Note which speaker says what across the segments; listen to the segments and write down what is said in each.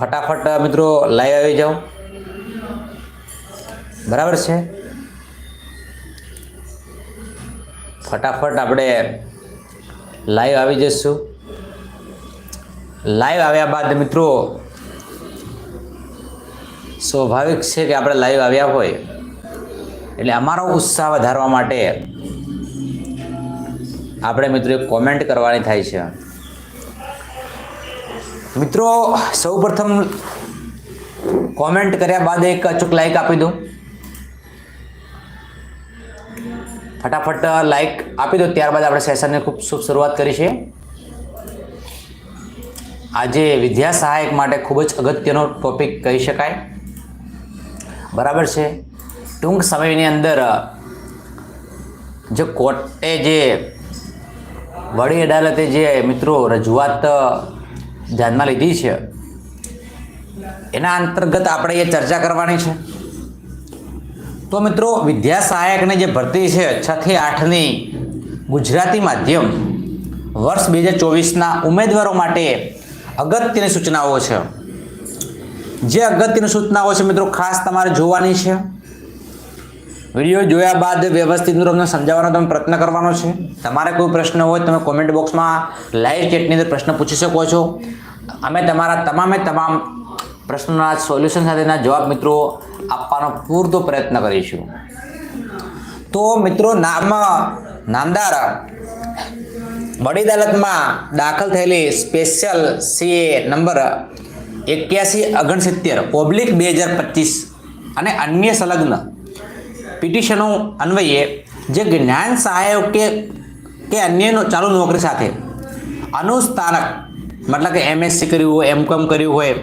Speaker 1: ફટાફટ મિત્રો લાઈવ આવી જાઓ. બરાબર છે? ફટાફટ આપણે લાઈવ આવી જઈશું. લાઈવ આવ્યા બાદ, મિત્રો, સ્વાભાવિક છે કે આપણે લાઈવ આવ્યા હોય. એટલે અમારો ઉત્સાહ વધારવા માટે આપણે, મિત્રો કોમેન્ટ કરવાની થાય છે. મિત્રો, સૌપ્રથમ કોમેન્ટ કર્યા બાદ એક અચૂક લાઈક આપી દો ફટાફટ લાઈક આપી દો. ત્યારબાદ આપણે સેશનની ખૂબ શુભ શરૂઆત કરી છે આજે વિદ્યા સહાયક માટે ખૂબ જ અગત્યનો ટોપિક કહી શકાય. બરાબર છે? ટૂંક સમયની અંદર જે કોર્ટે જે વડી અદાલતે જે મિત્રો રજૂઆત ધ્યાનમાં લીધી છે. એના અંતર્ગત આપણે એ ચર્ચા કરવાની છે. તો મિત્રો, વિદ્યા સહાયકની જે ભરતી છે છ થી આઠની ગુજરાતી માધ્યમ વર્ષ બે હજાર ચોવીસના ઉમેદવારો માટે અગત્યની સૂચનાઓ છે. જે અગત્યની સૂચનાઓ છે મિત્રો, ખાસ તમારે જોવાની છે. વીડિયો જોયા બાદ વ્યવસ્થિત તમને સમજાવવાનો તમે પ્રયત્ન કરવાનો છે. તમારે કોઈ પ્રશ્ન હોય તમે કોમેન્ટ બોક્સમાં લાઈવ ચેટની અંદર પ્રશ્ન પૂછી શકો છો. અમે તમારા તમામે તમામ પ્રશ્નોના સોલ્યુશન સાથેના જવાબ મિત્રો આપવાનો પૂરતો પ્રયત્ન કરીશું. તો મિત્રો નામ નામદાર વડી અદાલતમાં દાખલ થયેલી સ્પેશિયલ સીએ નંબર એક્યાસી ઓગણસિત્તેર ઓબ્લિક બે હજાર પચીસ અને અન્ય સંલગ્ન પિટિશનો અન્વયે જે જ્ઞાન સહાયક કે કે અન્યનો ચાલુ નોકરી સાથે અનુસ્થાનક, મતલબ કે એમએસસી કર્યું હોય એમકોમ કર્યું હોય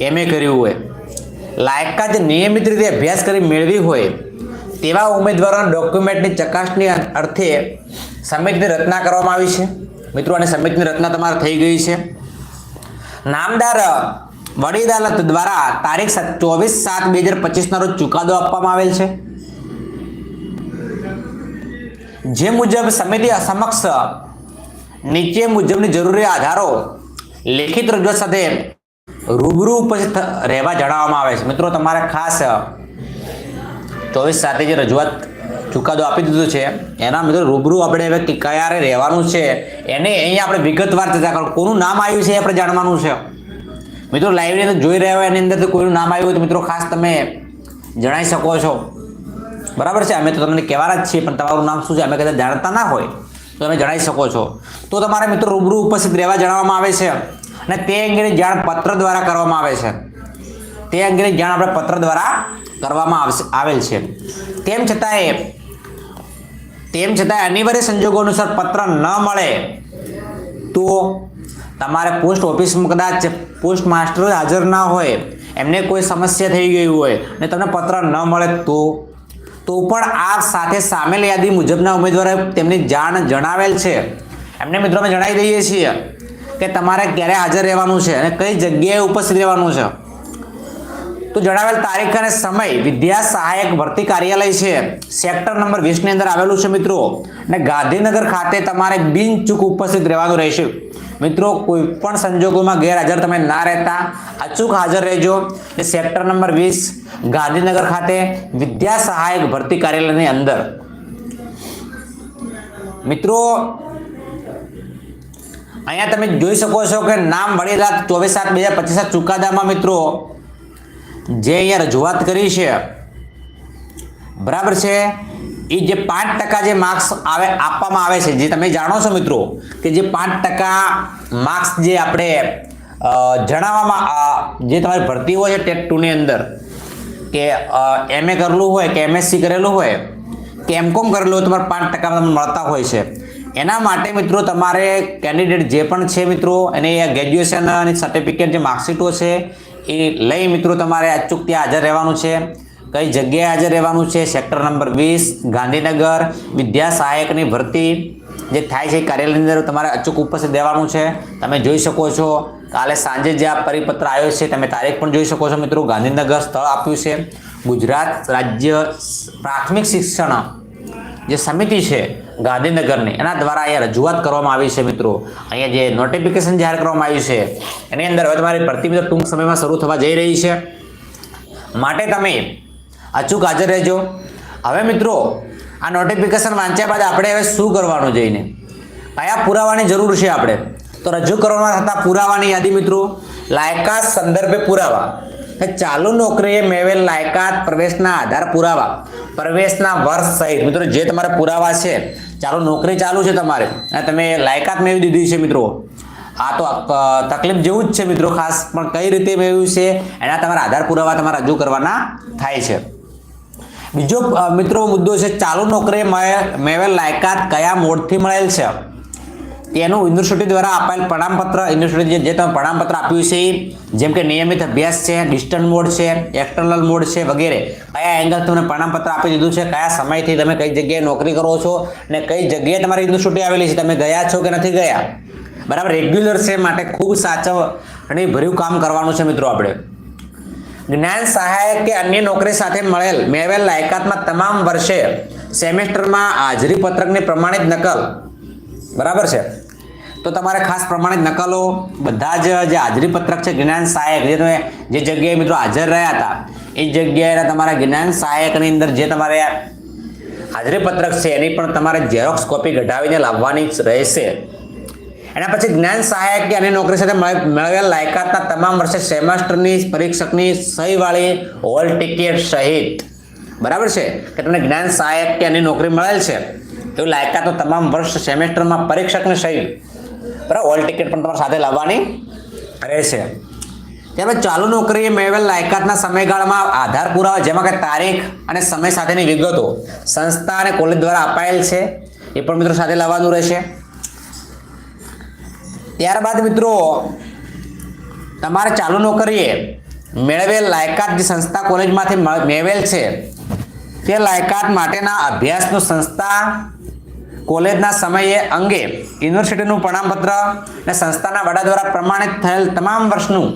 Speaker 1: એમએ કર્યું હોય, લાયકાત નિયમિત રીતે અભ્યાસ કરી મેળવી હોય, તેવા ઉમેદવારોના ડોક્યુમેન્ટની ચકાસણી અર્થે સમિતિની રચના કરવામાં આવી છે. મિત્રો, અને સમિતિની રચના તમારે થઈ ગઈ છે. નામદાર વડી અદાલત દ્વારા તારીખ ચોવીસ સાત બે હજાર પચીસના રોજ ચુકાદો આપવામાં આવેલ છે. જે મુજબ સમિતિ સમક્ષ નીચે મુજબની જરૂરી આધારો લેખિત રજૂઆત સાથે રૂબરૂ ઉપસ્થિત રહેવા જણાવવામાં આવે છે. મિત્રો, તમારે ખાસ ચોવીસ સાથે જે રજૂઆત ચુકાદો આપી દીધો છે, એના મિત્રો રૂબરૂ આપણે હવે કયારે રહેવાનું છે. એને અહીંયા આપણે વિગતવાર ચર્ચા કરો. કોનું નામ આવ્યું છે એ આપણે જાણવાનું છે. મિત્રો લાઈવની અંદર જોઈ રહ્યા હોય એની અંદર કોઈનું નામ આવ્યું હોય તો મિત્રો ખાસ તમે જણાવી શકો છો. બરાબર છે? અમે તો તમને કહેવાના જ છીએ, પણ તમારું નામ શું છે? અમે કદાચ જાણતા ના હોય, તો તમે જણાવી શકો છો. તો તમારા મિત્રો રૂબરૂ ઉપસ્થિત રહેવા જણાવવામાં આવે છે અને તે અંગેની જાણ પત્ર દ્વારા કરવામાં આવે છે. તે અંગેની જાણ આપણે પત્ર દ્વારા કરવામાં આવશે, આવેલ છે. તેમ છતાંય તેમ છતાંય અનિવાર્ય સંજોગો અનુસાર પત્ર ન મળે તો તમારે પોસ્ટ ઓફિસમાં કદાચ પોસ્ટ માસ્ટર હાજર ના હોય, એમને કોઈ સમસ્યા થઈ ગઈ હોય અને તમને પત્ર ન મળે તો તો પણ આ સાથે સામેલ યાદી મુજબના ઉમેદવારોએ તેમની જાણ જણાવેલ છે. એમને મિત્રો અમે જણાવી દઈએ છીએ કે તમારે ક્યારે હાજર રહેવાનું છે અને કઈ જગ્યાએ ઉપસ્થિત રહેવાનું છે? તો જણાવેલ તારીખ અને સમય. વિદ્યા સહાયક ભરતી કાર્યાલય છે. સેક્ટર નંબર વીસની અંદર આવેલું છે મિત્રો. અને ગાંધીનગર ખાતે તમારે બિનચૂક ઉપસ્થિત રહેવાનું રહેશે. મિત્રો કોઈ પણ સંજોગોમાં ગેરહાજર તમે ના રહેતા. અચૂક હાજર રહેજો. એ સેક્ટર નંબર વીસ, ગાંધીનગર ખાતે વિદ્યા સહાયક ભરતી કાર્યાલયની અંદર. મિત્રો, અહીંયા તમે જોઈ શકો છો કે નામ વડી રાત ચોવીસ સાત બે હજાર પચીસ ચુકાદામાં મિત્રો જે અહીંયા રજૂઆત કરી છે, બરાબર છે? એ જે પાંચ ટકા જે માર્ક્સ આવે, આપવામાં આવે છે, જે તમે જાણો છો મિત્રો, કે જે પાંચ ટકા માર્ક્સ જે આપણે જણાવવામાં જે તમારી ભરતી હોય છે ટેટ ટુની અંદર, કે એમએ કરેલું હોય, કે એમએસસી કરેલું હોય, કે એમકોમ કરેલું હોય, તમારે પાંચ ટકા તમને મળતા હોય છે. એના માટે મિત્રો તમારે કેન્ડિડેટ જે પણ છે મિત્રો, એને ગ્રેજ્યુએશન અને સર્ટિફિકેટ જે માર્કશીટો છે એ લઈ મિત્રો તમારે અચૂક ત્યાં હાજર રહેવાનું છે. કઈ જગ્યાએ હાજર રહેવાનું છે? સેક્ટર નંબર વીસ, ગાંધીનગર વિદ્યા સહાયકની ભરતી જે થાય છે કાર્યાલયની અંદર તમારે અચૂક ઉપસ્થિત રહેવાનું છે. તમે જોઈ શકો છો, કાલે સાંજે જે આ પરિપત્ર આવ્યો છે, તમે તારીખ પણ જોઈ શકો છો મિત્રો. ગાંધીનગર સ્થળ આપ્યું છે. ગુજરાત રાજ્ય પ્રાથમિક શિક્ષણ જે સમિતિ છે ગાંધીનગરની, એના દ્વારા અહીંયા રજૂઆત કરવામાં આવી છે મિત્રો. અહીંયા જે નોટિફિકેશન જાહેર કરવામાં આવ્યું છે, એની અંદર હવે તમારી ભરતી ટૂંક સમયમાં શરૂ થવા જઈ રહી છે. માટે તમે અચૂક હાજર રહેજો. હવે મિત્રો, આ નોટિફિકેશન વાંચ્યા બાદ આપણે હવે શું કરવાનું જઈને? કયા પુરાવાની જરૂર છે આપણે? તો રજૂ કરવામાં થતા પુરાવાની યાદી મિત્રો, લાયકાત સંદર્ભે પુરાવા. ચાલુ નોકરીએ મેળવેલ લાયકાત પ્રવેશના આધાર પુરાવા. પ્રવેશના વર્ષ સહિત. મિત્રો, જે તમારા પુરાવા છે, ચાલો નોકરી ચાલુ છે તમારે, અને તમે લાયકાત મેળવી દીધી છે મિત્રો. આ તો તકલીફ જેવું જ છે મિત્રો ખાસ, પણ કઈ રીતે મેળવ્યું છે, એના તમારા આધાર પુરાવા તમારે રજૂ કરવાના થાય છે. બીજો મિત્રો મુદ્દો છે, ચાલુ નોકરી મળે- મેળવેલ લાયકાત કયા મોડથી મળેલ છે? તેનું યુનિવર્સિટી દ્વારા અપાયેલ પ્રમાણપત્ર યુનિવર્સિટી જે તમે પ્રમાણપત્ર આપ્યું છે, જેમ કે નિયમિત અભ્યાસ છે ડિસ્ટન્સ મોડ છે એક્સટર્નલ મોડ છે વગેરે, કયા એંગલ તમને પ્રમાણપત્ર આપી દીધું છે, કયા સમયથી તમે કઈ જગ્યાએ નોકરી કરો છો અને કઈ જગ્યાએ તમારી યુનિવર્સિટી આવેલી છે, તમે ગયા છો કે નથી ગયા? બરાબર રેગ્યુલર છે માટે ખૂબ સાચવ અને ભર્યું કામ કરવાનું છે મિત્રો આપણે. જ્ઞાન સહાયક કે અન્ય નોકરી સાથે મળેલ, મેળવેલ લાયકાતમાં તમામ વર્ષે સેમેસ્ટરમાં હાજરી પત્રકની પ્રમાણિત નકલ. બરાબર છે? તો તમારે ખાસ પ્રમાણે નકલો, બધા જ જે હાજરી પત્રક છે, જ્ઞાન સહાયક જે જગ્યાએ મિત્રો હાજર રહ્યા હતા, એ જગ્યાએ તમારા જ્ઞાન સહાયકની અંદર જે તમારે હાજરી પત્રક છે, એની પણ તમારે ઝેરોક્સ કોપી કઢાવીને લાવવાની રહેશે. એના પછી જ્ઞાન સહાયક કે અન્ય નોકરી સાથે મળે- મેળવેલ લાયકાતના તમામ વર્ષે સેમેસ્ટરની પરીક્ષકની સહીવાળી હોલ ટિકિટ સહિત. બરાબર છે? કે તમને જ્ઞાન સહાયક કે અન્ય નોકરી મળેલ છે એવું લાયકાતનો તમામ વર્ષ સેમેસ્ટરમાં પરીક્ષકની સહી બરાબર ઓલ ટિકિટ પણ તમારે સાથે લાવવાની રહેશે. ત્યારબાદ ચાલુ નોકરીએ મેળવેલ લાયકાતના સમયગાળામાં આધાર પુરાવા, જેમાં કે તારીખ અને સમય સાથેની વિગતો સંસ્થા અને કોલેજ દ્વારા અપાયેલ છે, એ પણ મિત્રો સાથે લાવવાનું રહેશે. ત્યારબાદ મિત્રો, તમારે ચાલુ નોકરીએ મેળવેલ લાયકાત જે સંસ્થા કોલેજમાંથી મળ- મેળવેલ છે, તે લાયકાત માટેના અભ્યાસનું સંસ્થા કોલેજના સમયે અંગે યુનિવર્સિટીનું પ્રમાણપત્ર અને સંસ્થાના વડા દ્વારા પ્રમાણિત થયેલ તમામ વર્ષનું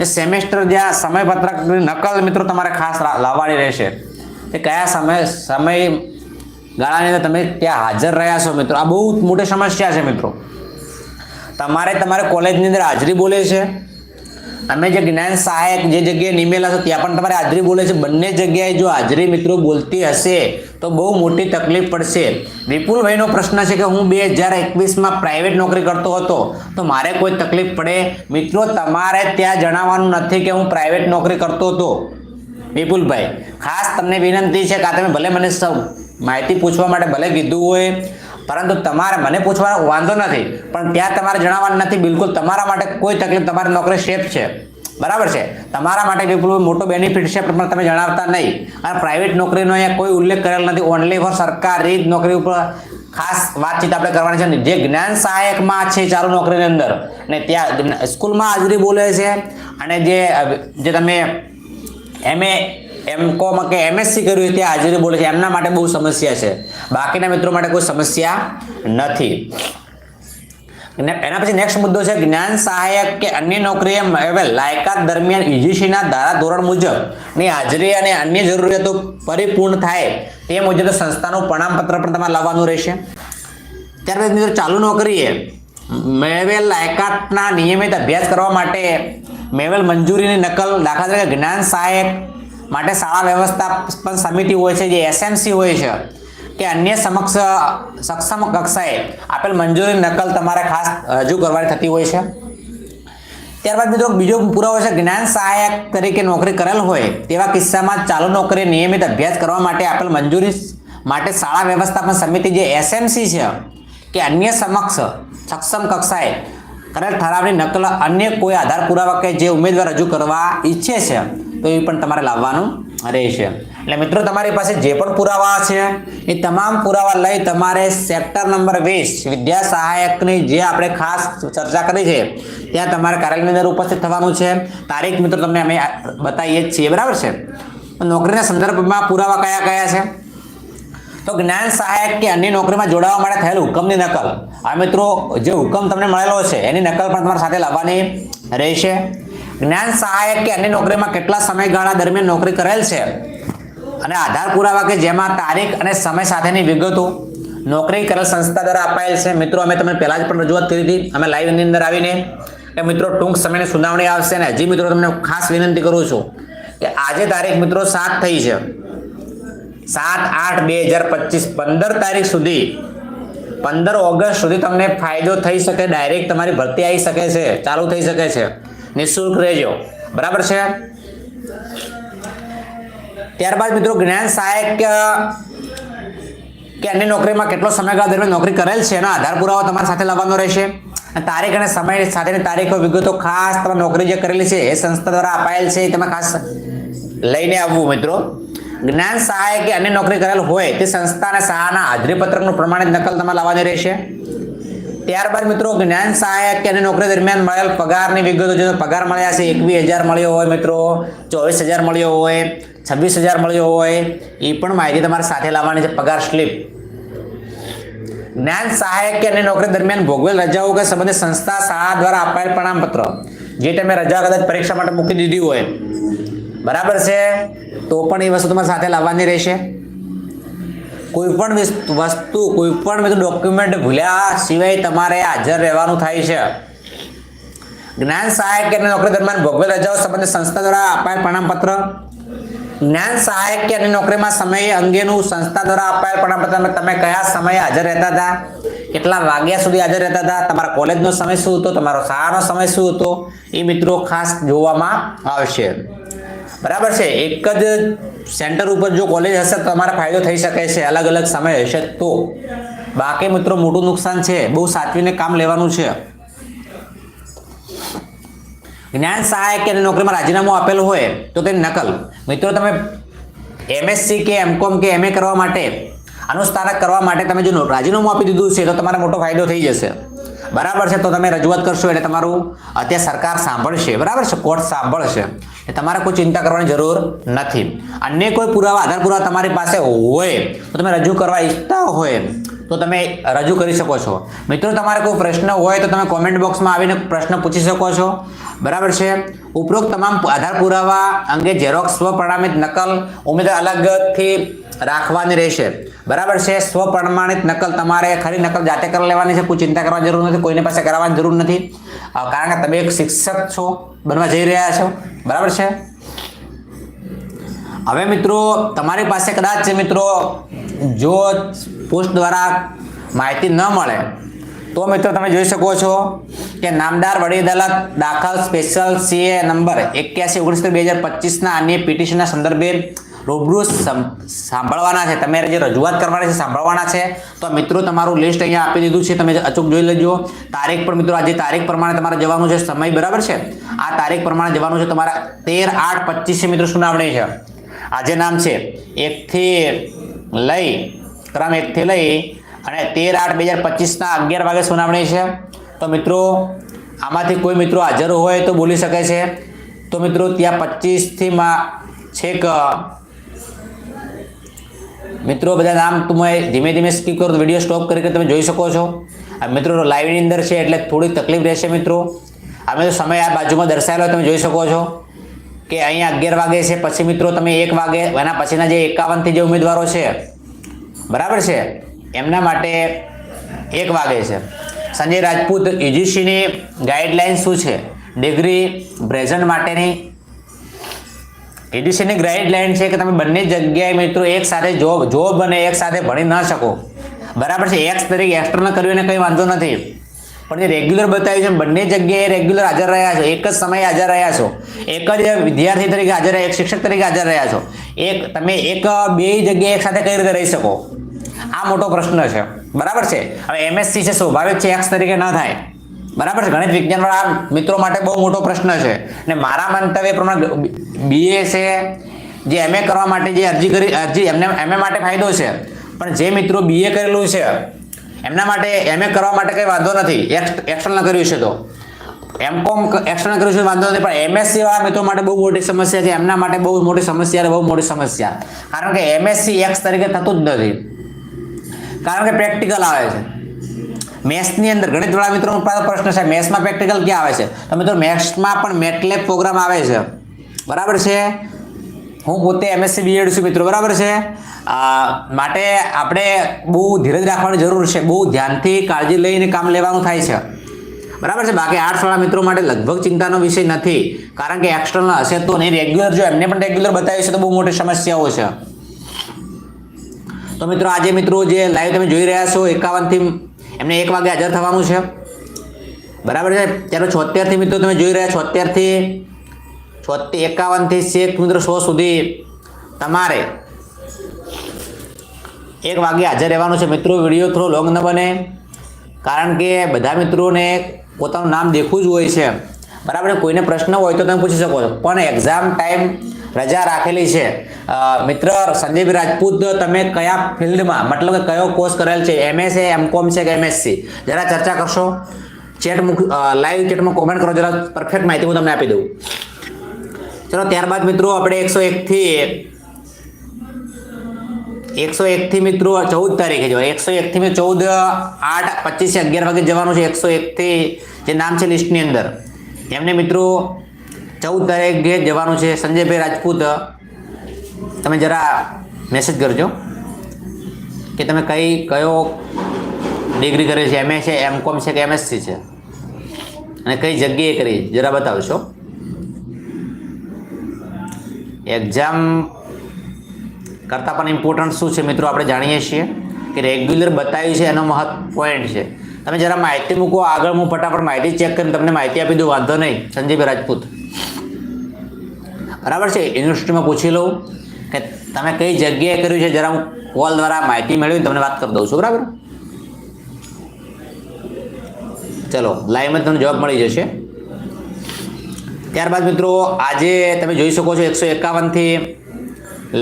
Speaker 1: એ સેમેસ્ટર જ્યાં સમયપત્રકની નકલ મિત્રો તમારે ખાસ લાવવાની રહેશે. કે કયા સમય સમય ગાળાની અંદર તમે ત્યાં હાજર રહ્યા છો મિત્રો? આ બહુ મોટી સમસ્યા છે મિત્રો. તમારે તમારે કોલેજની અંદર હાજરી બોલે છે. તમે જે જ્ઞાન સહાયક જે જગ્યાએ નિમેલા છો, ત્યાં પણ તમારે હાજરી બોલે છે. બંને જગ્યાએ જો હાજરી મિત્રો બોલતી હશે, તો બહુ મોટી તકલીફ પડશે. વિપુલભાઈનો પ્રશ્ન છે કે હું બે હજાર એકવીસમાં પ્રાઇવેટ નોકરી કરતો હતો, તો મારે કોઈ તકલીફ પડે? મિત્રો, તમારે ત્યાં જણાવવાનું નથી કે હું પ્રાઇવેટ નોકરી કરતો હતો. વિપુલભાઈ, ખાસ તમને વિનંતી છે કે તમે ભલે મને સૌ માહિતી પૂછવા માટે ભલે કીધું હોય પરંતુ તમારે મને પૂછવાનો વાંધો નથી, પણ ત્યાં તમારે જણાવવાનું નથી. બિલકુલ તમારા માટે કોઈ તકલીફ, તમારી નોકરી સેફ છે. બરાબર છે? તમારા માટે બિલકુલ મોટો બેનિફિટ છે, પણ તમે જણાવતા નહીં. અને પ્રાઇવેટ નોકરીનો અહીંયા કોઈ ઉલ્લેખ કરેલ નથી. ઓનલી ફોર સરકારી નોકરી ઉપર ખાસ વાતચીત આપણે કરવાની છે. જે જ્ઞાન સહાયકમાં છે ચાલુ નોકરીની અંદર ને ત્યાં સ્કૂલમાં હાજરી બોલે છે. અને જે જે તમે એમએ એમ કોમ કે એમએસસી કર્યું છે ત્યાં હાજરી બોલે છે. એમના માટે બહુ સમસ્યા છે. બાકીના મિત્રો માટે કોઈ સમસ્યા નથી. એના પછી નેક્સ્ટ મુદ્દો છે. જ્ઞાન સહાયક કે અન્ય નોકરીએ મેળવેલ લાયકાત દરમિયાન યુજીસીના ધારા ધોરણ મુજબની હાજરી અને અન્ય જરૂરિયાતો પરિપૂર્ણ થાય તે મુજબ સંસ્થાનું પ્રમાણપત્ર પણ તમારે લાવવાનું રહેશે. ત્યારબાદ મિત્રો ચાલુ નોકરીએ મેળવેલ લાયકાતના નિયમિત અભ્યાસ કરવા માટે મેળવેલ મંજૂરીની નકલ દાખલા તરીકે જ્ઞાન સહાયક માટે શાળા વ્યવસ્થાપન સમિતિ હોય છે, જે એસએમસી હોય છે, કે અન્ય સમક્ષ, સક્ષમ કક્ષાએ આપેલ મંજૂરી નકલ તમારે ખાસ રજૂ કરવાની થતી હોય છે. ત્યારબાદ મિત્રો, બીજો પુરાવો છે, જ્ઞાન સહાયક તરીકે નોકરી કરેલ હોય તેવા કિસ્સામાં ચાલુ નોકરી નિયમિત અભ્યાસ કરવા માટે આપેલ મંજૂરી માટે શાળા વ્યવસ્થાપન સમિતિ જે એસએમસી છે, કે અન્ય સમક્ષ સક્ષમ કક્ષાએ કરેલ ઠરાવની નકલ અન્ય કોઈ આધાર પુરાવા કે જે ઉમેદવાર રજૂ કરવા ઈચ્છે છે તો એ પણ તમારે લાવવાનું રહેશે. એટલે મિત્રો, તમારી પાસે જે પણ પુરાવા છે, એ તમામ પુરાવા લઈ તમારે સેક્ટર નંબર વીસ વિદ્યા સહાયકની જે આપણે ખાસ ચર્ચા કરી છે, ત્યાં તમારે કાર્યાલયની અંદર ઉપસ્થિત થવાનું છે. તારીખ મિત્રો તમને અમે બતાવીએ જ છીએ, બરાબર છે? નોકરીના સંદર્ભમાં પુરાવા કયા કયા છે? તો જ્ઞાન સહાયક કે અન્ય નોકરીમાં જોડાવા માટે થયેલ હુકમની નકલ. આ મિત્રો, જે હુકમ તમને મળેલો છે, એની નકલ પણ તમારે સાથે લાવવાની રહેશે. જ્ઞાન સહાયક કે અન્ય નોકરીમાં કેટલા સમયગાળા દરમિયાન નોકરી કરેલ છે? અને આધાર પુરાવા કે જેમાં તારીખ અને સમય સાથેની વિગતો નોકરી કરેલ સંસ્થા દ્વારા અપાયેલ છે. મિત્રો, અમે તમને પહેલા જ પણ રજૂઆત કરી હતી. અમે લાઈવની અંદર આવીને કે મિત્રો, ટૂંક સમયની સુનાવણી આવશે અને હજી મિત્રો તમને ખાસ વિનંતી કરું છું કે આજે તારીખ મિત્રો સાત થઈ છે. સાત આઠ બે હજાર પચીસ, પંદર તારીખ સુધી, પંદર ઓગસ્ટ સુધી તમને ફાયદો થઈ શકે ડાયરેક્ટ તમારી ભરતી આવી શકે છે, ચાલુ થઈ શકે છે. નિઃશુલ્ક રહેજો. બરાબર છે? ત્યારબાદ મિત્રો જ્ઞાન સહાયક કે અન્ય નોકરીમાં કેટલો સમયગાળા દરમિયાન નોકરી કરેલ છે એના આધાર પુરાવો તમારી સાથે લાવવાનો રહેશે. તારીખ અને સમય સાથેની તારીખો, વિગતો ખાસ તમે નોકરી જે કરેલી છે એ સંસ્થા દ્વારા અપાયેલ છે તમે ખાસ લઈને આવવું મિત્રો. જ્ઞાન સહાય કે અન્ય નોકરી કરેલ હોય તે સંસ્થા અને હાજરીપત્રકનું હાજરી પ્રમાણિત નકલ તમારે લાવવાની રહેશે. ત્યારબાદ મિત્રો જ્ઞાન સહાયક કે નોકરી દરમિયાન મળેલ પગારની વિગતો જો પગાર મળ્યા છે, એકવીસ હજાર મળ્યો હોય મિત્રો, ચોવીસ હજાર મળ્યો હોય, છવ્વીસ હજાર મળ્યો હોય એ પણ માહિતી તમારે સાથે લાવવાની છે પગાર સ્લિપ. જ્ઞાન સહાયક કે નોકરી દરમિયાન ભોગવેલ રજાઓ કે સંબંધિત સંસ્થા શાળા દ્વારા અપાયેલ પ્રમાણપત્ર, જે તમે રજા કદાચ પરીક્ષા માટે મૂકી દીધી હોય, બરાબર છે? તો પણ એ વસ્તુ તમારે સાથે લાવવાની રહેશે. કોઈ પણ વસ્તુ કોઈ પણ ડોક્યુમેન્ટ ભૂલ્યા સિવાય તમારે હાજર રહેવાનું થાય છે. જ્ઞાન સહાયક અને નોકરી દરમિયાન ભોગવેલ રજાઓ સંબંધિત સંસ્થા દ્વારા અપાયેલ પ્રમાણપત્ર. જ્ઞાન સહાયક કે અન્ય નોકરીમાં સમય અંગેનું સંસ્થા દ્વારા અપાયેલ પ્રમાણપત્ર તમે કયા સમયે હાજર રહેતા હતા? કેટલા વાગ્યા સુધી હાજર રહેતા હતા? તમારા કોલેજનો સમય શું હતો? તમારો શાળાનો સમય શું હતો? એ મિત્રો ખાસ જોવામાં આવશે. બરાબર છે? એક જ સેન્ટર ઉપર જો કોલેજ હશે તો તમારે ફાયદો થઈ શકે છે, અલગ અલગ સમય હશે તો. બાકી મિત્રો મોટું નુકસાન છે, બહુ સાચવીને કામ લેવાનું છે. જ્ઞાન સહાયક કે નોકરીમાં રાજીનામું આપેલું હોય તો તેની નકલ. મિત્રો, તમે એમએસસી કે એમકોમ કે એમએ કરવા માટે અનુસ્તારક કરવા માટે તમે જો રાજીનામું આપી દીધું છે તો તમારે મોટો ફાયદો થઈ જશે. બરાબર છે? તો તમે રજૂઆત કરશો એટલે તમારું અત્યારે સરકાર સાંભળશે. બરાબર છે? કોર્ટ સાંભળશે. એ તમારે કોઈ ચિંતા કરવાની જરૂર નથી. અન્ય કોઈ પુરાવા, આધાર પુરાવા તમારી પાસે હોય, તો તમે રજૂ કરવા ઈચ્છતા હોય, તો તમે રજૂ કરી શકો છો. મિત્રો, તમારે કોઈ પ્રશ્ન હોય તો તમે કોમેન્ટ બોક્સમાં આવીને પ્રશ્ન પૂછી શકો છો. બરાબર છે? ઉપરોક્ત તમામ આધાર પુરાવા અંગે ઝેરોક્સ સ્વપ્રમાણિત નકલ ઉમેદવાર અલગથી રાખવાની રહેશે. બરાબર છે, સ્વપ્રમાણિત નકલ તમારે ખરી નકલ જાતે કરી લેવાની છે, કોઈ ચિંતા કરવાની જરૂર નથી, કોઈને પાસે કરાવવાની જરૂર નથી. કારણ કે તમે એક શિક્ષક છો, બનવા જઈ રહ્યા છો. બરાબર છે? હવે મિત્રો, તમારી પાસે કદાચ મિત્રો, જો પોસ્ટ દ્વારા માહિતી ન મળે તો મિત્રો તમે જોઈ શકો છો કે નામદાર વડી અદાલત દાખલ સ્પેશિયલ સીએ નંબર એક્યાસી ઓગણીસો બે હજાર પચીસના અન્ય પિટિશનના સંદર્ભે રૂબરૂ સાંભળવાના છે. તમે જે રજૂઆત કરવાની છે સાંભળવાના છે. તો મિત્રો તમારું લિસ્ટ અહીંયા આપી દીધું છે. તમે અચૂક જોઈ લેજો. તારીખ પણ મિત્રો આજે તારીખ પ્રમાણે તમારે જવાનું છે. સમય બરાબર છે? આ તારીખ પ્રમાણે જવાનું છે તમારા તેર આઠ પચીસે મિત્રો સુનાવણી છે. આજે નામ છે. એકથી લઈ, ક્રમ એકથી લઈ અને તેર આઠ બે હજાર પચીસના અગિયાર વાગે સુનાવણી છે. તો મિત્રો, આમાંથી કોઈ મિત્રો હાજર હોય તો બોલી શકે છે. તો મિત્રો, ત્યાં પચીસથી છેક મિત્રો બધા નામ તમે ધીમે ધીમે સ્કીપ કરો વીડિયો સ્ટોપ કરીને તમે જોઈ શકો છો. આ મિત્રો લાઈવની અંદર છે એટલે થોડી તકલીફ રહેશે મિત્રો. અમે તો સમય આ બાજુમાં દર્શાવેલો તમે જોઈ શકો છો. કે અહીંયા અગિયાર વાગે છે, પછી મિત્રો તમે એક વાગે, એના પછીના જે એકાવનથી જે ઉમેદવારો છે, બરાબર છે? એમના માટે એક વાગે છે. સંજય રાજપૂત યુજીસીની ગાઈડલાઇન શું છે? ડિગ્રી પ્રેઝન્ટ માટેની. એડિશનની ગાઈડલાઇન છે કે તમે બંને જગ્યાએ મિત્રો એક સાથે જોબ જોબ અને એક સાથે ભણી ન શકો. બરાબર છે? એક્સ તરીકે એક્સટર્નલ કર્યું એને કંઈ વાંધો નથી. પણ જે રેગ્યુલર બતાવ્યું છે, બંને જગ્યાએ રેગ્યુલર હાજર રહ્યા છો. એક જ સમયે હાજર રહ્યા છો. એક જ વિદ્યાર્થી તરીકે હાજર રહ્યા એક શિક્ષક તરીકે હાજર રહ્યા છો. એક તમે એક બે જગ્યાએ એક સાથે કઈ રીતે રહી શકો? આ મોટો પ્રશ્ન છે. બરાબર છે? હવે એમએસસી છે સ્વાભાવિક છે એક્સ તરીકે ન થાય. બરાબર છે? ગણિત વિજ્ઞાનવાળા મિત્રો માટે બહુ મોટો પ્રશ્ન છે. ને મારા મંતવ્ય પ્રમાણે બીએ છે, જે એમએ કરવા માટે જે અરજી કરી, અરજી એમને એમએ માટે ફાયદો છે. પણ જે મિત્રો બીએ કરેલું છે, એમના માટે એમએ કરવા માટે કંઈ વાંધો નથી. એક્સટર્નલ કર્યું છે તો. એમકોમ એક્સટર્નલ કર્યું છે વાંધો નથી. પણ એમએસસી વાળા મિત્રો માટે બહુ મોટી સમસ્યા છે. એમના માટે બહુ મોટી સમસ્યા બહુ મોટી સમસ્યા. કારણ કે એમએસસી એક્સ તરીકે થતું જ નથી. કારણ કે પ્રેક્ટિકલ આવે છે. મેથ્સની અંદર ગણિત વાળા મિત્રોનો પ્રશ્ન છે, મેથ્સમાં પ્રેક્ટિકલ ક્યાં આવે છે? તો મિત્રો, મેથ્સમાં પણ મેટલેબ પ્રોગ્રામ આવે છે. બરાબર છે? હું પોતે એમએસસી બીએડ છું મિત્રો, બરાબર છે? માટે આપણે બહુ ધીરજ રાખવાની જરૂર છે, બહુ ધ્યાનથી કાળજી લઈને કામ લેવાનું થાય છે. બરાબર છે? બાકી આર્ટ્સવાળા મિત્રો માટે લગભગ ચિંતાનો વિષય નથી, કારણ કે એક્સટર્નલ હશે તો નહીં. રેગ્યુલર જો એમને પણ રેગ્યુલર બતાવ્યું છે તો બહુ મોટી સમસ્યાઓ છે. તો મિત્રો, આજે મિત્રો જે લાઈવ તમે જોઈ રહ્યા છો એકાવનથી એમને એક વાગે હાજર થવાનું છે. બરાબર છે? ત્યારે છોતેરથી મિત્રો તમે જોઈ રહ્યા છો છોતેરથી છોતેર એકાવનથી શેખ મિત્રો સો સુધી તમારે એક વાગે હાજર રહેવાનું છે. મિત્રો, વીડિયો થોડો લોંગ ન બને, કારણ કે બધા મિત્રોને પોતાનું નામ દેખવું જ હોય છે. બરાબર કોઈને પ્રશ્ન હોય તો તમે પૂછી શકો છો. પણ એક્ઝામ ટાઈમ રજા રાખેલી છે. મિત્ર સંદીપ રાજપૂત, તમે કયા ફિલ્ડમાં, મતલબ કે કયો કોર્સ કરેલ છે? એમએસ છે એમકોમ છે કે એમએસસી જરા ચર્ચા કરશો? ચેટ લાઈવ ચેટમાં કોમેન્ટ કરો, જરા પરફેક્ટ માહિતી હું તમને આપી દઉં. ચલો, ત્યારબાદ મિત્રો આપણે એકસો એકથી એકસો એકથી મિત્રો ચૌદ તારીખે જો એકસો એકથી મેં ચૌદ, આઠ, પચીસ, અગિયાર વાગે જવાનું છે. એકસો એકથી જે નામ છે લિસ્ટની અંદર. એમને મિત્રો ચૌદ તારીખે જવાનું છે સંજયભાઈ રાજપૂત. તમે જરા મેસેજ કરજો કે તમે કઈ, કયો ડિગ્રી કરી છે એમએ છે એમ કોમ છે કે એમએસસી છે. અને કઈ જગ્યાએ કરી, જરા બતાવશો. એક્ઝામ કરતાં પણ ઇમ્પોર્ટન્ટ શું છે મિત્રો? આપણે જાણીએ છીએ કે રેગ્યુલર બતાવ્યું છે એનો મહત્વ પોઈન્ટ છે. તમે જરા માહિતી મૂકો, આગળ હું ફટાફટ માહિતી ચેક કરીને તમને માહિતી આપી દઉં, વાંધો નહીં. સંજયભાઈ રાજપૂત. બરાબર છે? યુનિવર્સિટીમાં પૂછી લઉં કે તમે કઈ જગ્યાએ કર્યું છે? જરા હું કોલ દ્વારા માહિતી મેળવીને તમને વાત કરી દઉં છું, બરાબર? ચલો લાઈવમાં તમને જવાબ મળી જશે. ત્યારબાદ મિત્રો, આજે તમે જોઈ શકો છો એકસો એકાવનથી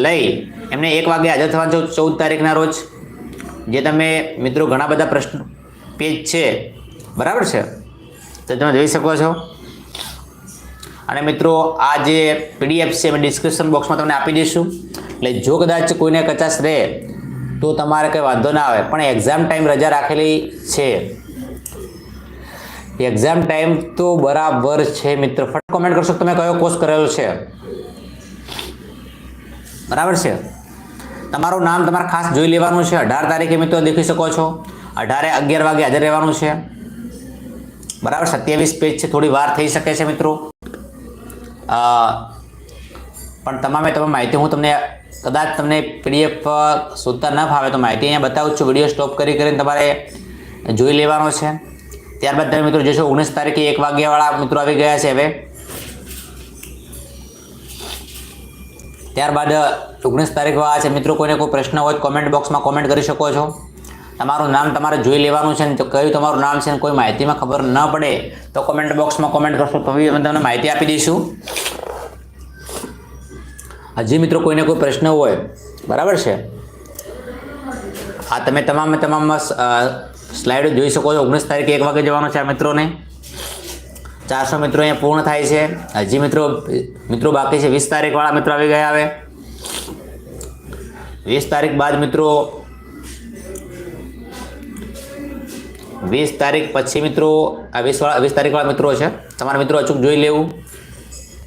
Speaker 1: લઈ એમને એક વાગે હાજર થવાનું છો ચૌદ તારીખના રોજ. જે તમે મિત્રો ઘણા બધા પ્રશ્ન, પેજ છે. બરાબર છે? તો તમે જોઈ શકો છો. અને મિત્રો, આ જે પીડીએફ છે, અમે ડિસ્ક્રિપ્શન બોક્સમાં તમને આપી દઈશું. એટલે જો કદાચ કોઈને કચાશ રહે, તો તમારે કંઈ વાંધો ના આવે. પણ એક્ઝામ ટાઈમ રજા રાખેલી છે. એક્ઝામ ટાઈમ તો બરાબર છે, મિત્ર. ફટ કોમેન્ટ કરશો તમે કયો કોર્સ કરેલો છે. બરાબર છે? તમારું નામ તમારે ખાસ જોઈ લેવાનું છે. અઢાર તારીખે મિત્રો દેખી શકો છો. અઢારે અગિયાર વાગે હાજર રહેવાનું છે. બરાબર? સત્યાવીસ પેજ છે. થોડી વાર થઈ શકે છે, મિત્રો. પણ તમામે તમામ માહિતી હું તમને કદાચ તમને પીડીએફ શોધતા ન ફાવે તો માહિતી અહીંયા બતાવું છું. વીડિયો સ્ટોપ કરી કરીને તમારે જોઈ લેવાનો છે. ત્યારબાદ તમે મિત્રો જોશો, ઓગણીસ તારીખે એક વાગ્યાવાળા મિત્રો આવી ગયા છે હવે. ત્યારબાદ ઓગણીસ તારીખ આ છે. મિત્રો કોઈને કોઈ પ્રશ્ન હોય કોમેન્ટ બોક્સમાં કોમેન્ટ કરી શકો છો. તમારું નામ તમારે જોઈ લેવાનું છે ને તો કયું તમારું નામ છે ને કોઈ માહિતીમાં ખબર ન પડે તો કોમેન્ટ બોક્સમાં કોમેન્ટ કરશો તો અમે તમને માહિતી આપી દઈશું. હજી મિત્રો કોઈને કોઈ પ્રશ્ન હોય, બરાબર છે? આ તમે તમામે તમામ સ્લાઇડ જોઈ શકો છો. ઓગણીસ તારીખે એક વાગે જવાનું છે આ મિત્રોને. ચારસો મિત્રો અહીંયા પૂર્ણ થાય છે. હજી મિત્રો મિત્રો બાકી છે. વીસ તારીખવાળા મિત્રો આવી ગયા હવે. વીસ તારીખ બાદ મિત્રો વીસ તારીખ પછી મિત્રો, આ વીસવાળા વીસ તારીખવાળા મિત્રો છે. તમારા મિત્રો અચૂક જોઈ લેવું.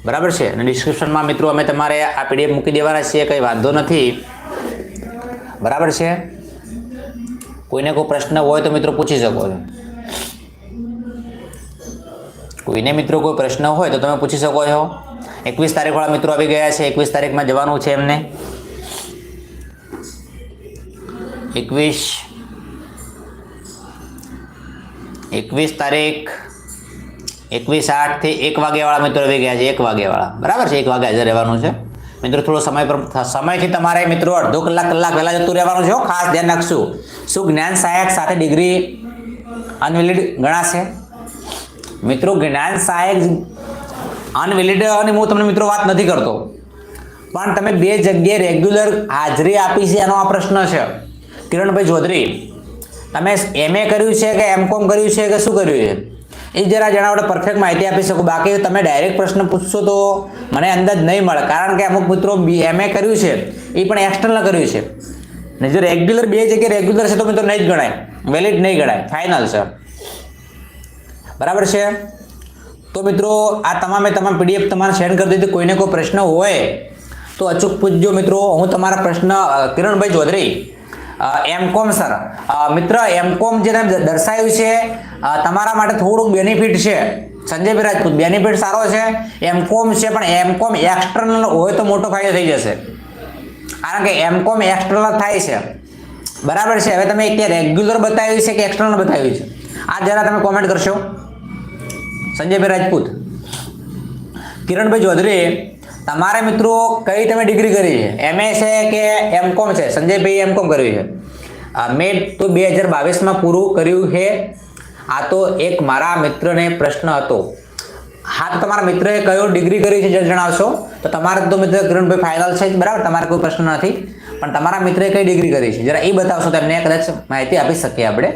Speaker 1: બરાબર છે? અને ડિસ્ક્રિપ્શનમાં મિત્રો અમે તમારે આ પીડીએફ મૂકી દેવાના છીએ, કંઈ વાંધો નથી. બરાબર છે? કોઈને કોઈ પ્રશ્ન હોય તો મિત્રો પૂછી શકો છો. કોઈને મિત્રો કોઈ પ્રશ્ન હોય તો તમે પૂછી શકો છો. એકવીસ તારીખવાળા મિત્રો આવી ગયા છે. એકવીસ તારીખમાં જવાનું છે એમને. એકવીસ એકવીસ તારીખ, એકવીસ આઠથી એક વાગ્યાવાળા મિત્રો આવી ગયા છે, એક વાગ્યાવાળા. બરાબર છે? એક વાગે હાજર રહેવાનું છે. મિત્રો, થોડો સમય પર, સમયથી તમારે મિત્રો અડધો કલાક કલાક પહેલાં જતું રહેવાનું છે ખાસ ધ્યાન રાખશું. શું જ્ઞાન સહાયક સાથે ડિગ્રી અનવેલિડ ગણાશે? મિત્રો, જ્ઞાન સહાયક અનવેલિડ અને હું તમને મિત્રો વાત નથી કરતો. પણ તમે બે જગ્યાએ રેગ્યુલર હાજરી આપી છે એનો આ પ્રશ્ન છે. કિરણભાઈ ચૌધરી તમે એમએ કર્યું છે કે એમ કોમ કર્યું છે કે શું કર્યું છે? એ જરા જણાવડે પરફેક્ટ માહિતી આપી શકો. બાકી તમે ડાયરેક્ટ પ્રશ્ન પૂછશો તો મને અંદાજ નહીં મળે. કારણ કે અમુક મિત્રો બી એમએ કર્યું છે, એ પણ એક્સટર્નલ કર્યું છે. ને જો રેગ્યુલર બે જગ્યાએ રેગ્યુલર છે તો મિત્રો નહીં જ ગણાય. વેલિડ નહીં ગણાય. ફાઇનલ છે. બરાબર છે? તો મિત્રો, આ તમામે તમામ પીડીએફ તમારે સેન્ડ કરી દીધી. કોઈને કોઈ પ્રશ્ન હોય તો અચૂક પૂછજો મિત્રો. હું તમારા પ્રશ્ન કિરણભાઈ ચૌધરી એમ કોમ સર મિત્ર એમ કોમ જેને દર્શાવ્યું છે તમારા માટે થોડુંક બેનિફિટ છે. સંજયભાઈ રાજપૂત બેનિફિટ સારો છે. એમ કોમ છે, પણ એમ કોમ એક્સટર્નલ હોય તો મોટો ફાયદો થઈ જશે. કારણ કે એમ કોમ એક્સટર્નલ થાય છે. બરાબર છે? હવે તમે ત્યાં રેગ્યુલર બતાવ્યું છે કે એક્સટર્નલ બતાવ્યું છે? આ જરા તમે કોમેન્ટ કરશો. સંજયભાઈ રાજપૂત કિરણભાઈ ચૌધરી તમારે મિત્રો કઈ તમે ડિગ્રી કરી છે? એમએ છે કે એમ કોમ છે? સંજયભાઈ એમ કોમ કર્યું છે. મેં તો બે હજાર બાવીસમાં પૂરું કર્યું છે. આ તો એક મારા મિત્રને પ્રશ્ન હતો. હા, તો તમારા મિત્રએ કયો ડિગ્રી કરી છે જણાવશો? તો તમારે તો મિત્ર કિરણભાઈ ફાઇનલ છે બરાબર? તમારે કોઈ પ્રશ્ન નથી. પણ તમારા મિત્રએ કઈ ડિગ્રી કરી છે? જરા એ બતાવશો તેમને કદાચ માહિતી આપી શકીએ આપણે.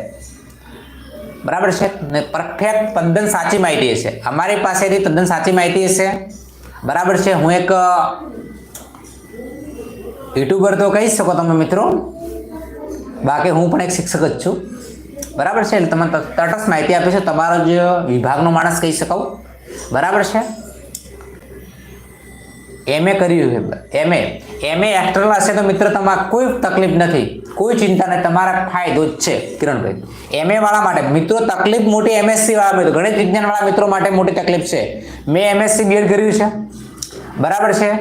Speaker 1: બરાબર છે? ને પરફેક્ટ તદ્દન સાચી માહિતી હશે અમારી પાસેથી તદ્દન સાચી માહિતી હશે બરાબર છે. હું એક યુટ્યુબર તો કહી શકો તમે મિત્રો. બાકી હું પણ એક શિક્ષક જ છું. બરાબર છે? એટલે તમે તટસ્થ માહિતી આપી છે તમારો જ વિભાગનો માણસ કહી શકાવ. બરાબર છે? એમએ કર્યું છે. એમએ એમએ એક્સ્ટર્નલ હશે તો મિત્ર તમારે કોઈ તકલીફ નથી. કોઈ ચિંતા નહીં તમારા ફાયદો જ છે, કિરણભાઈ. એમએ વાળા માટે, મિત્રો તકલીફ મોટી એમએસસી વાળા મિત્રો ગણિત વિજ્ઞાન વાળા મિત્રો માટે મોટી તકલીફ છે. મેં એમએસસી બીએડ કર્યું છે. બરાબર છે?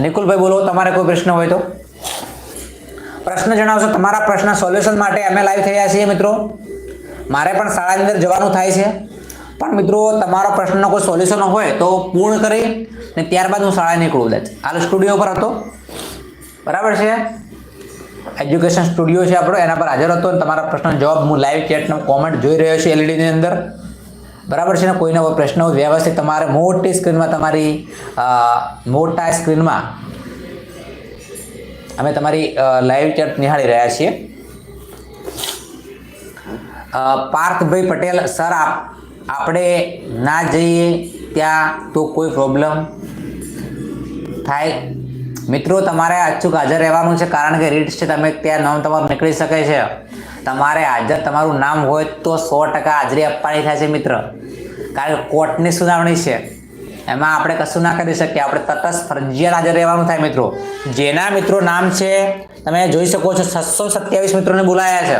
Speaker 1: નિકુલભાઈ બોલો, તમારે કોઈ પ્રશ્ન હોય તો? પ્રશ્ન જણાવશો, તમારા પ્રશ્ન સોલ્યુશન માટે અમે લાઈવ થયા છીએ, મિત્રો. મારે પણ શાળાની અંદર જવાનું થાય છે. પણ મિત્રો, તમારો પ્રશ્નનો કોઈ સોલ્યુશન હોય તો પૂર્ણ કરી, ને ત્યારબાદ હું શાળાએ નીકળું કદાચ હાલ સ્ટુડિયો પર હતો. બરાબર છે? એજ્યુકેશન સ્ટુડિયો છે આપણો, એના પર હાજર હતો અને તમારા પ્રશ્ન જવાબ હું લાઈવ ચેટનો કોમેન્ટ જોઈ રહ્યો છું એલઈડીની અંદર. બરાબર છે ને? કોઈનો કોઈ પ્રશ્ન વ્યવસ્થિત તમારે મોટી સ્ક્રીનમાં તમારી મોટા સ્ક્રીનમાં અમે તમારી લાઈવ ચેટ નિહાળી રહ્યા છીએ. પાર્થભાઈ પટેલ સર આપ, આપણે ના જઈએ ત્યાં તો કોઈ પ્રોબ્લેમ થાય મિત્રો, તમારે અચૂક હાજર રહેવાનું છે કારણ કે રીટ છે, તમે ત્યાં નામ તમારું નીકળી શકે છે. તમારે હાજર તમારું નામ હોય તો સો ટકા હાજરી આપવાની થાય છે મિત્ર. કારણ કે કોર્ટની સુનાવણી છે. એમાં આપણે કશું ના કરી શકીએ. આપણે તટસ્થ ફરજિયાત હાજર રહેવાનું થાય મિત્રો. જેના મિત્રો નામ છે, તમે જોઈ શકો છો, છસો સત્યાવીસ મિત્રોને બોલાયા છે.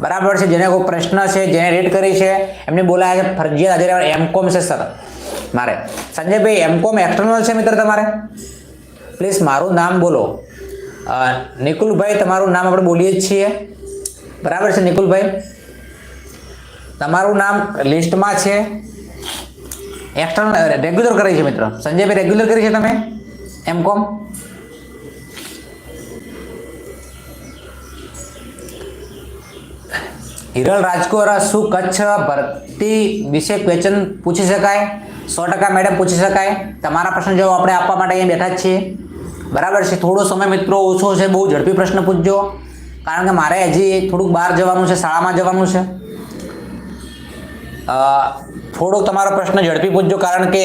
Speaker 1: બરાબર છે, જેને કોઈ પ્રશ્ન છે, જેને રેડ કરી છે, એમને બોલાયા છે, ફરજિયાત હાજર રહેવાનું. એમ કોમ છે સર મારે. સંજયભાઈ એમ કોમ એક્સટર્નલ છે મિત્ર તમારે? પ્લીઝ મારું નામ બોલો. નિકુલભાઈ, તમારું નામ આપણે બોલીએ જ છીએ. બરાબર છે, નિકુલભાઈ? તમારું નામ લિસ્ટમાં છે. એક્સટર્નલ રેગ્યુલર કરી છે મિત્ર. સંજયભાઈ રેગ્યુલર કરી છે તમે? એમ કોમ? હિરલ રાજકોર, શું કચ્છ ભરતી વિશે ક્વેશ્ચન પૂછી શકાય? સો ટકા મેડમ પૂછી શકાય. તમારા પ્રશ્ન જવાબ આપણે આપવા માટે અહીંયા બેઠા જ છીએ. બરાબર છે, થોડો સમય મિત્રો ઓછો છે, બહુ ઝડપી પ્રશ્ન પૂછજો. કારણ કે મારે હજી થોડુંક બહાર જવાનું છે, શાળામાં જવાનું છે. થોડોક તમારો પ્રશ્ન ઝડપી પૂછજો, કારણ કે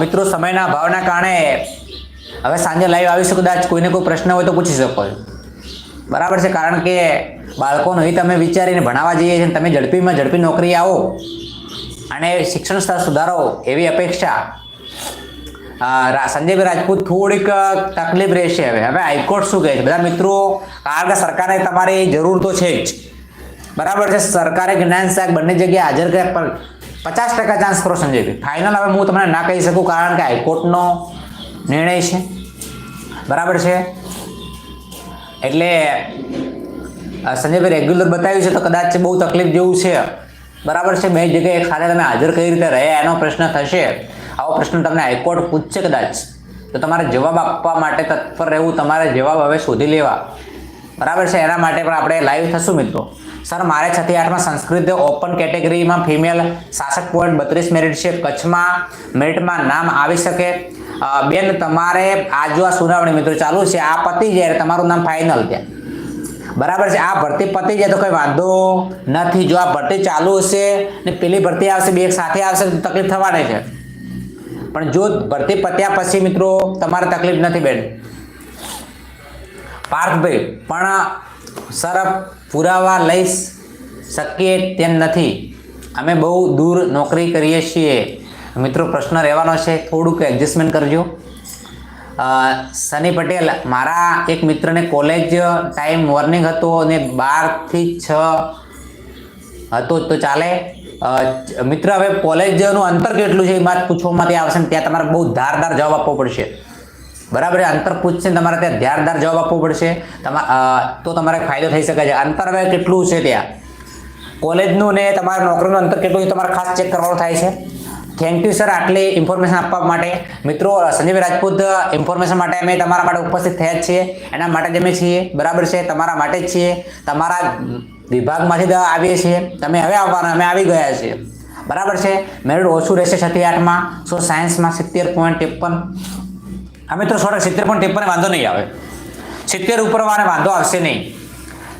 Speaker 1: મિત્રો સમયના ભાવના કારણે હવે સાંજે લાઈવ આવીશું કદાચ કોઈને કોઈ પ્રશ્ન હોય તો પૂછી શકો છો. બરાબર છે, કારણ કે બાળકોને અહીં તમે વિચારીને ભણાવવા જઈએ છીએ તમે ઝડપીમાં ઝડપી નોકરી આવો. અને શિક્ષણ સ્તર સુધારો એવી અપેક્ષા. સંજયભાઈ રાજપૂત થોડીક તકલીફ રહેશે હવે. હવે હાઈકોર્ટ શું કહે છે? બધા મિત્રો, કારણ કે સરકારે તમારે જરૂર તો છે જ. બરાબર છે? સરકારે જ્ઞાન શાક બંને જગ્યાએ હાજર કર્યા, પણ પચાસ ટકા ચાન્સ કરો સંજયભાઈ ફાઇનલ હવે હું તમને ના કહી શકું, કારણ કે હાઈકોર્ટનો નિર્ણય છે. બરાબર છે? એટલે સંજયભાઈ રેગ્યુલર બતાવ્યું છે, તો કદાચ બહુ તકલીફ જેવું છે. બરાબર છે? બે જગ્યાએ ખાલી તમે હાજર કઈ રીતે રહ્યા, એનો પ્રશ્ન થશે. આવો પ્રશ્ન તમને હાઈકોર્ટ પૂછશે કદાચ. તો તમારે જવાબ આપવા માટે તત્પર રહેવું, તમારે જવાબ હવે શોધી લેવા. બરાબર છે? એના માટે પણ આપણે લાઈવ થશું મિત્રો. સર, મારે છથી આઠમાં સંસ્કૃત ઓપન કેટેગરીમાં ફિમેલ સાસઠ પોઈન્ટ બત્રીસ મેરિટ છે. કચ્છમાં મેરિટમાં નામ આવી શકે. બેન, તમારે આ જો આ સુનાવણી મિત્રો ચાલુ છે. આ પતી જાય એટલે તમારું નામ ફાઇનલ ત્યાં બરાબર છે? આ ભરતી પતી જાય તો કોઈ વાંધો નથી. જો આ ભરતી ચાલુ હશે ને પેલી ભરતી આવશે, બે સાથે આવશે, તો તકલીફ થવાની છે. પણ જો ભરતી પત્યા પછી મિત્રો, તમારે તકલીફ નથી બેન. પાર્થભાઈ, પણ સર પુરાવા લઈ શકીએ તેમ નથી. અમે બહુ દૂર નોકરી કરીએ છીએ. મિત્રો, પ્રશ્ન રહેવાનો છે, થોડુંક એડજસ્ટમેન્ટ કરજો. સની પટેલ, મારા એક મિત્રને કોલેજ ટાઈમ મોર્નિંગ હતો અને બારથી છ હતો તો ચાલે? મિત્ર, હવે કોલેજનું અંતર કેટલું છે એ વાત પૂછવામાં આવશે ને ત્યાં તમારે બહુ ધારદાર જવાબ આપવો પડશે. બરાબર છે? અંતર પૂછશે ને તમારે ત્યાં ધારદાર જવાબ આપવો પડશે. તમા તો તમારે ફાયદો થઈ શકે છે. અંતર હવે કેટલું છે ત્યાં? કોલેજનું ને તમારા નોકરીનું અંતર કેટલું છે તમારે ખાસ ચેક કરવાનું થાય છે. થેન્ક યુ સર આટલી ઇન્ફોર્મેશન આપવા માટે. મિત્રો સંજયભાઈ રાજપૂત ઇન્ફોર્મેશન માટે અમે તમારા માટે ઉપસ્થિત થયા છીએ. એના માટે જ અમે છીએ. બરાબર છે? તમારા માટે જ છીએ. તમારા વિભાગમાંથી આવીએ છીએ. તમે હવે આવવાના, અમે આવી ગયા છીએ. બરાબર છે? મેરિટ ઓછું રહેશે છઠ્ઠી આઠમાં, સો સાયન્સમાં સિત્તેર પોઈન્ટ ત્રેપન. અમે તો સો સિત્તેર પોઈન્ટ ત્રેપન વાંધો નહીં આવે. સિત્તેર ઉપર વાળાને વાંધો આવશે નહીં.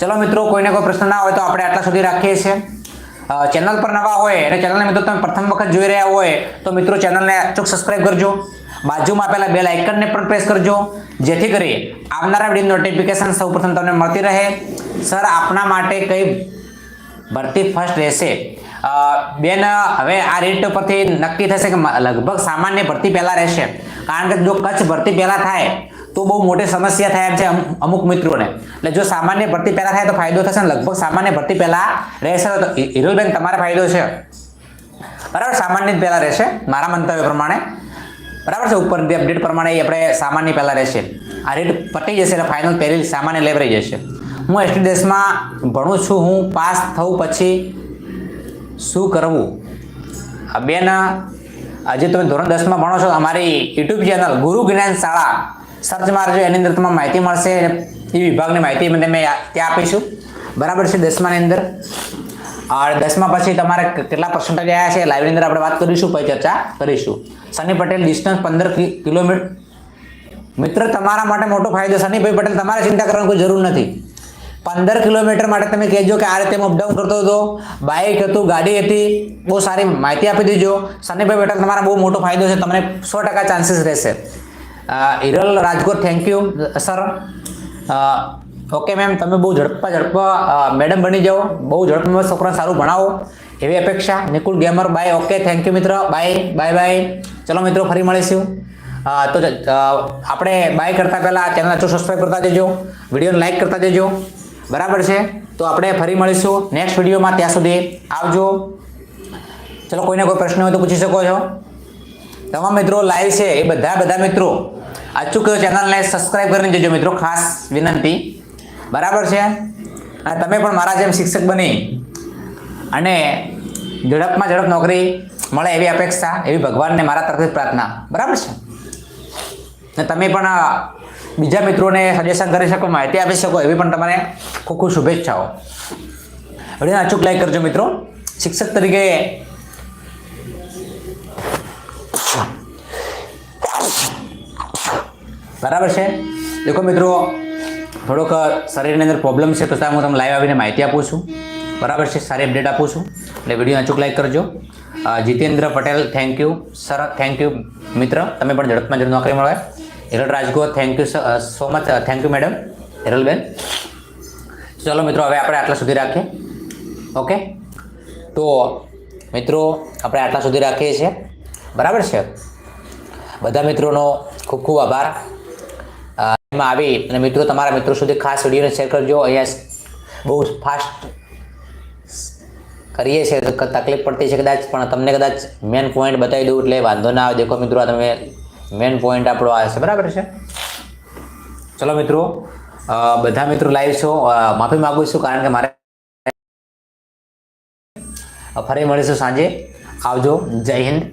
Speaker 1: ચલો મિત્રો, કોઈને કોઈ પ્રશ્ન ના હોય તો આપણે આટલા સુધી રાખીએ છીએ. ચેનલ પર નવા હોય અને ચેનલને મિત્રો તમે પ્રથમ વખત જોઈ રહ્યા હોય તો મિત્રો ચેનલને અચૂક સબસ્ક્રાઇબ કરજો. બાજુમાં આપેલા બેલ આઇકનને પણ પ્રેસ કરજો. જેથી કરી આવનારા વીડિયો નોટિફિકેશન સૌપ્રથમ તમને મળતી રહે. સર, આપના માટે કઈ ભરતી ફર્સ્ટ રહેશે. બેન, હવે આ રેટ પરથી નક્કી થશે કે લગભગ સામાન્ય ભરતી પહેલાં રહેશે. કારણ કે જો કચ્છ ભરતી પહેલાં થાય, તો બહુ મોટી સમસ્યા થાય છે અમુક- મિત્રોને. એટલે જો સામાન્ય ભરતી પહેલાં થાય તો ફાયદો થશે ને લગભગ સામાન્ય ભરતી પહેલાં રહેશે. તો હિરોલબેન, તમારે ફાયદો છે. બરાબર, સામાન્ય જ પહેલાં રહેશે, મારા મંતવ્ય પ્રમાણે. બરાબર છે? ઉપરની અપડેટ પ્રમાણે આપણે સામાન્ય પહેલાં રહેશે. આ રેટ પટી જશે એટલે ફાઇનલ પહેલી સામાન્ય લેવરાઈ જશે હું એસટી દેશમાં ભણું છું, હું પાસ થવું પછી શું કરવું? આ બેના આજે તમે ધોરણ દસમાં ભણો છો, અમારી યુટ્યુબ ચેનલ ગુરુ જ્ઞાન શાળા. સર્ચ મારજો, એની અંદર તમને માહિતી મળશે એ વિભાગની માહિતી મને મેં ત્યાં આપીશું. બરાબર છે દસમાની અંદર? આ દસમા પછી તમારે કેટલા પર્સન્ટેજ આવ્યા છે? લાઈવની અંદર આપણે વાત કરીશું, પછી ચર્ચા કરીશું. સની પટેલ ડિસ્ટન્સ પંદર કિલોમીટર મિત્ર, તમારા માટે મોટો ફાયદો સનીભાઈ પટેલ, તમારે ચિંતા કરવાની કોઈ જરૂર નથી. પંદર કિલોમીટર માટે તમે કહેજો કે આ રીતે હું અપડાઉન કરતો હતો. બાઇક હતું, ગાડી હતી, બહુ સારી માહિતી આપી દેજો. સનીભાઈ પટેલ, તમારા બહુ મોટો ફાયદો છે, તમને સો ટકા ચાન્સીસ રહેશે. Hiral Rajkot thank you sir okay ma'am તમે બહુ ઝડપા ઝડપા મેડમ બની જાઓ. બહુ ઝડપમાં છોકરાને સારું ભણાવો. એવી અપેક્ષા. Nikul gamer bye okay thank you મિત્ર. બાય બાય બાય ચલો, મિત્રો, ફરી મળીશું. તો આપણે બાય કરતા પહેલાં ચેનલ અચૂક સબસ્ક્રાઈબ કરતા જજો. વિડીયોને લાઈક કરતા જજો. બરાબર છે? તો આપણે ફરી મળીશું નેક્સ્ટ વિડીયોમાં. ત્યાં સુધી આવજો. ચલો, કોઈને કોઈ પ્રશ્ન હોય તો પૂછી શકો છો. તમામ મિત્રો લાઈવ છે એ બધા બધા મિત્રો. અચૂક ચેનલને સબસ્ક્રાઈબ કરીને જજો, મિત્રો. ખાસ વિનંતી. બરાબર છે? અને તમે પણ મારા જેમ શિક્ષક બની અને ઝડપમાં ઝડપ નોકરી મળે એવી અપેક્ષા, એવી ભગવાનને મારા તરફથી પ્રાર્થના. બરાબર છે? ને તમે પણ બીજા મિત્રોને સજેશન કરી શકો, માહિતી આપી શકો, એવી પણ તમારે ખૂબ ખૂબ શુભેચ્છાઓ. વિડીયોને અચૂક લાઈક કરજો મિત્રો. શિક્ષક તરીકે બરાબર છે? દેખો મિત્રો થોડોક શરીરની અંદર પ્રોબ્લેમ છે તો હું તમને લાઈવ આવીને માહિતી આપું છું. બરાબર છે, સારી અપડેટ આપું છું. એટલે વીડિયો અચૂક લાઈક કરજો. Jitendra Patel thank you sir thank you મિત્ર. તમે પણ ઝડપમાં ઝડપ નોકરી મળે Hiral Rajgor thank you so much thank you madam Hiralben. ચલો મિત્રો, હવે આપણે આટલા સુધી રાખીએ. ઓકે તો, મિત્રો, આપણે આટલા સુધી રાખીએ છીએ. બરાબર છે? બધા મિત્રોનો ખૂબ ખૂબ આભાર. એમાં આવી અને મિત્રો તમારા મિત્રો સુધી ખાસ વિડીયોને શેર કરજો. અહીંયા બહુ ફાસ્ટ કરીએ છીએ. તો તકલીફ પડતી છે કદાચ, પણ તમને કદાચ મેન પોઈન્ટ બતાવી દઉં એટલે વાંધો ના આવે. દેખો મિત્રો, આ તમે મેન પોઈન્ટ આપણો આ છે. બરાબર છે? ચલો મિત્રો બધા મિત્રો લાઈવ છો. માફી માગું છું કારણ કે મારે ફરી મળીશું સાંજે. આવજો. જય હિન્દ.